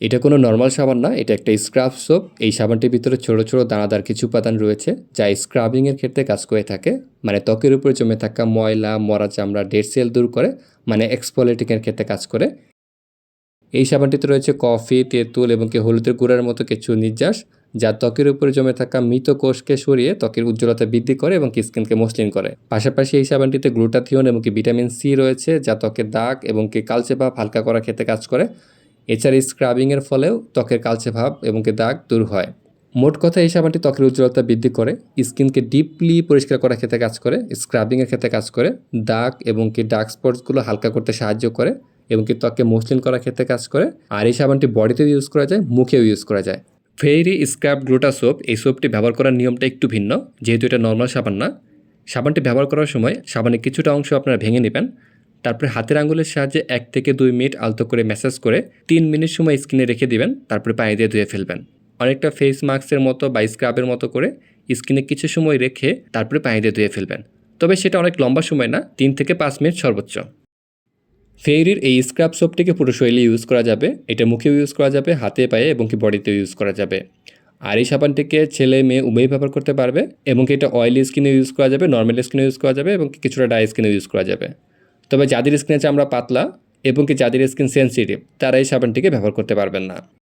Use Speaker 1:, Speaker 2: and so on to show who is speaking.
Speaker 1: এটা কোনো নর্মাল সাবান না, এটা একটা স্ক্রাব সোপ এই সাবানটির ভিতরে ছোট ছোট দানাদার কিছু উপাদান রয়েছে, যা স্ক্রাবিংয়ের ক্ষেত্রে কাজ করে থাকে। মানে ত্বকের উপরে জমে থাকা ময়লা, মরা চামড়া ডেড সেল দূর করে মানে এক্সপোলেটিংয়ের ক্ষেত্রে কাজ করে। এই সাবানটিতে রয়েছে কফি তেঁতুল এবং কি হলুদের গুঁড়ার মতো কিছু নির্যাস, যা ত্বকের উপরে জমে থাকা মৃত কোষকে সরিয়ে ত্বকের উজ্জ্বলতা বৃদ্ধি করে এবং স্কিনকে মসৃণ করে। পাশাপাশি এই সাবানটিতে গ্লুটাথিয়ন এবং কি ভিটামিন সি রয়েছে, যা ত্বকের দাগ এবং কি কালচে ভাব হালকা করার ক্ষেত্রে কাজ করে। এছাড়া স্ক্রাবিংয়ের ফলেও ত্বকের কালচে ভাব এবং কি দাগ দূর হয়। মোট কথা, এই সাবানটি ত্বকের উজ্জ্বলতা বৃদ্ধি করে, স্কিনকে ডিপলি পরিষ্কার করার ক্ষেত্রে কাজ করে স্ক্রাবিংয়ের ক্ষেত্রে কাজ করে, দাগ এবং কি ডার্ক স্পটসগুলো হালকা করতে সাহায্য করে এবং কি ত্বককে মসৃণ করার ক্ষেত্রে কাজ করে। আর এই সাবানটি বডিতেও ইউজ করা যায়, মুখেও ইউজ করা যায়। ফেরি স্ক্রাব গ্লুটা সোপ এই সোপটি ব্যবহার করার নিয়মটা একটু ভিন্ন, যেহেতু এটা নর্মাল সাবান না। সাবানটি ব্যবহার করার সময় সাবানের কিছুটা অংশ আপনারা ভেঙে নেবেন তারপরে হাতের আঙুলের সাহায্যে এক থেকে দুই মিনিট আলতো করে ম্যাসাজ করে তিন মিনিট সময় স্কিনে রেখে দিবেন, তারপরে পানি দিয়ে ধুয়ে ফেলবেন। অনেকটা ফেস মাস্কের মতো বা স্ক্রাবের মতো করে স্কিনে কিছু সময় রেখে তারপরে পানি দিয়ে ধুয়ে ফেলবেন। তবে সেটা অনেক লম্বা সময় না, তিন থেকে পাঁচ মিনিট সর্বোচ্চ। ফেরির এই স্ক্রাব সোপটিকে পুরো শৈলী ইউজ করা যাবে, এটা মুখেও ইউজ করা যাবে, হাতে, পায়ে এবং কি বডিতেও ইউজ করা যাবে। আর এই সাবানটিকে ছেলে, মেয়ে উভয়ই ব্যবহার করতে পারবে এবং এটা অয়েলি স্কিনে ইউজ করা যাবে নর্মাল স্কিনে ইউজ করা যাবে এবং কিছুটা ড্রাই স্কিনে ইউজ করা যাবে। তবে যাদের স্কিনে চামড়া পাতলা এবং কি যাদের স্কিন সেন্সিটিভ তারা এই সাবানটিকে ব্যবহার করতে পারবেন না।